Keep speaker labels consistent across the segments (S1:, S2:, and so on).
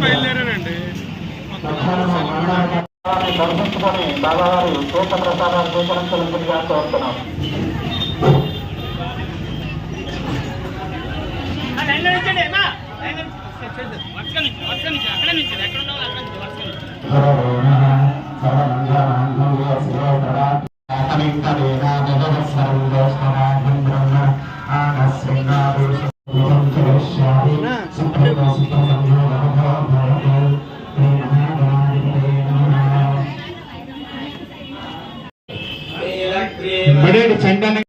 S1: బయలుదేరానండి
S2: దర్శించుకొని బాబావారి తీర్థ ప్రసాదాలు స్వీకరించాలని కోరుతున్నాం
S1: లైన్లో నిల్చోండి, అమ్మా. లైన్లో నిల్చోండి.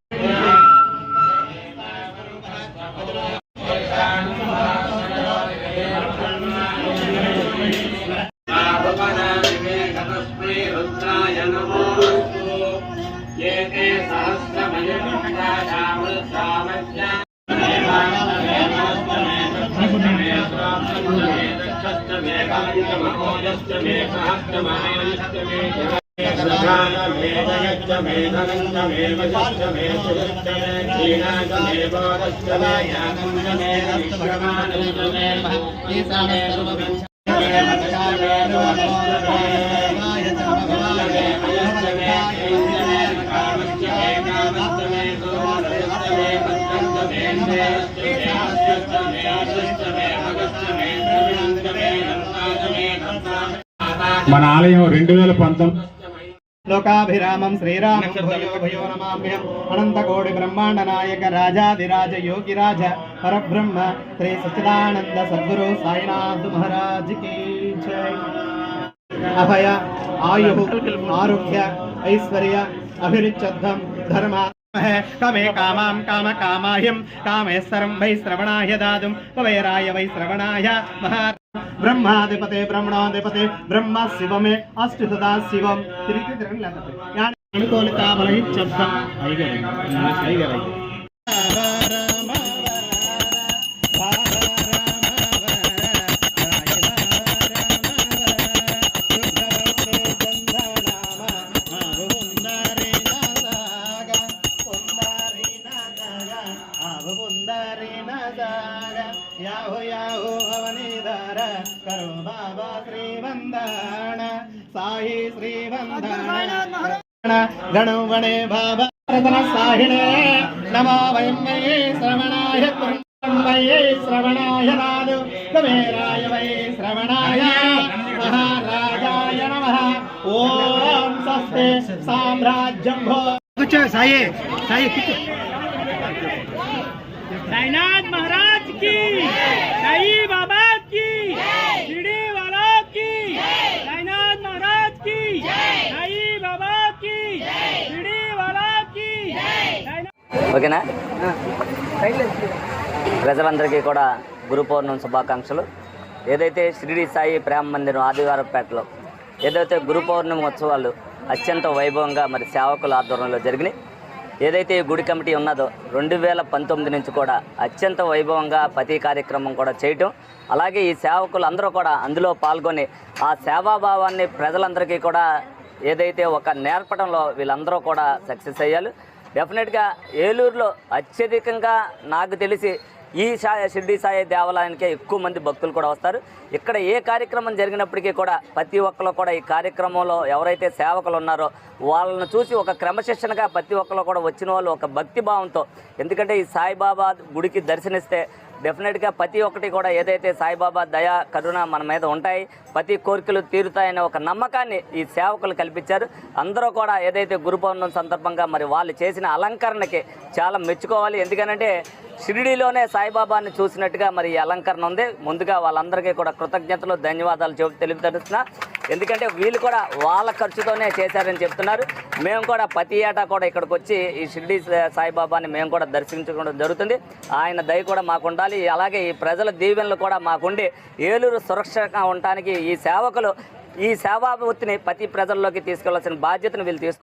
S1: వరుసగా నిల్చోండి, వరుసగా నిల్చోండి.
S3: మన ఆలయం రెండు వేల పంతొమ్మిది
S4: లోకాభిరామం శ్రీరామం భూయో భూయో నమామ్యహం. అనంతకోటి బ్రహ్మాండ నాయక రాజాధిరాజ యోగిరాజ పరబ్రహ్మ శ్రీ సచ్చిదానంద సద్గురు సాయినాథ్ మహారాజ్కి జై. అభయ ఆయు ఆరోగ్య ఐశ్వర్య అభిరుచద్ధం ధర్మ కమే కామాం కామ కామాయం కామేశ్వరం వై శ్రవణాయ దాదుం కవేరాయ వై శ్రవణాయ మహా బ్రహ్మాధిపతే బ్రహ్మణాధిపతే బ్రహ్మ శివమే అష్ట సదా శివం తిరిగి తిరగని లేకపోతే అనుకూలితామలై చెప్తాం ఐగరై ఐగరై యాహో యాహో అవనిధర కరో బాబా శ్రీవందన సాయి శ్రీవందన గణవణే బాబా సాహిణే. నమో వయం వై శ్రవణాయ వై శ్రవణాయ నాదు కుమేరాయ వై శ్రవణాయ. మహారాజాయ నమ. ఓం సస్తే సామ్రాజ్యం భో కూర్చో సాయి. సాయి
S1: साईनाथ महाराज की साई बाबा की शिरडी वाला की साईनाथ महाराज की साई बाबा की शिरडी वाला की साईनाथ
S5: ఓకేనా ప్రజలందరికీ కూడా గురు పౌర్ణమి శుభాకాంక్షలు ఏదైతే షిరిడి సాయి ప్రేమ మందిరం ఆదివారపేటలో ఏదైతే గురు పౌర్ణమి ఉత్సవాలు అత్యంత వైభవంగా మరి సేవకుల ఆధ్వర్యంలో జరిగినాయి ఏదైతే ఈ గుడి కమిటీ ఉన్నదో రెండు వేల పంతొమ్మిది నుంచి కూడా అత్యంత వైభవంగా ప్రతి కార్యక్రమం కూడా చేయటం. అలాగే ఈ సేవకులు అందరూ కూడా అందులో పాల్గొని ఆ సేవాభావాన్ని ప్రజలందరికీ కూడా ఏదైతే ఒక నేర్పడంలో వీళ్ళందరూ కూడా సక్సెస్ అయ్యారు. డెఫినెట్గా ఏలూరులో అత్యధికంగా నాకు తెలిసి ఈ సా షిర్డి సాయి దేవాలయానికే ఎక్కువ మంది భక్తులు కూడా వస్తారు. ఇక్కడ ఏ కార్యక్రమం జరిగినప్పటికీ కూడా ప్రతి ఒక్కరు కూడా ఈ కార్యక్రమంలో ఎవరైతే సేవకులు ఉన్నారో వాళ్ళని చూసి ఒక క్రమశిక్షణగా ప్రతి ఒక్కరు కూడా వచ్చిన వాళ్ళు ఒక భక్తి భావంతో. ఎందుకంటే ఈ సాయిబాబా గుడికి దర్శనిస్తే డెఫినెట్గా ప్రతి ఒక్కటి కూడా ఏదైతే సాయిబాబా దయా కరుణ మన మీద ఉంటాయి ప్రతి కోరికలు తీరుతాయనే ఒక నమ్మకాన్ని ఈ సేవకులు కల్పించారు. అందరూ కూడా ఏదైతే గురు సందర్భంగా మరి వాళ్ళు చేసిన అలంకరణకి చాలా మెచ్చుకోవాలి. ఎందుకనంటే షిరిడీలోనే సాయిబాబాని చూసినట్టుగా మరి అలంకరణ ఉంది. ముందుగా వాళ్ళందరికీ కూడా కృతజ్ఞతలు ధన్యవాదాలు చెబుతూ తెలియపరుస్తున్నా. ఎందుకంటే వీళ్ళు కూడా వాళ్ళ ఖర్చుతోనే చేశారని చెప్తున్నారు. మేము కూడా ప్రతి ఏటా కూడా ఇక్కడికి వచ్చి ఈ షిరిడి సాయిబాబాని మేము కూడా దర్శించుకోవడం జరుగుతుంది. ఆయన దయ కూడా మాకు ఉండాలి. అలాగే ఈ ప్రజల దీవెనలు కూడా మాకుండి ఏలూరు సురక్షగా ఉండటానికి ఈ సేవకులు ఈ సేవాభూతిని ప్రతి ప్రజల్లోకి తీసుకెళ్ళాల్సిన బాధ్యతను వీళ్ళు తీసుకు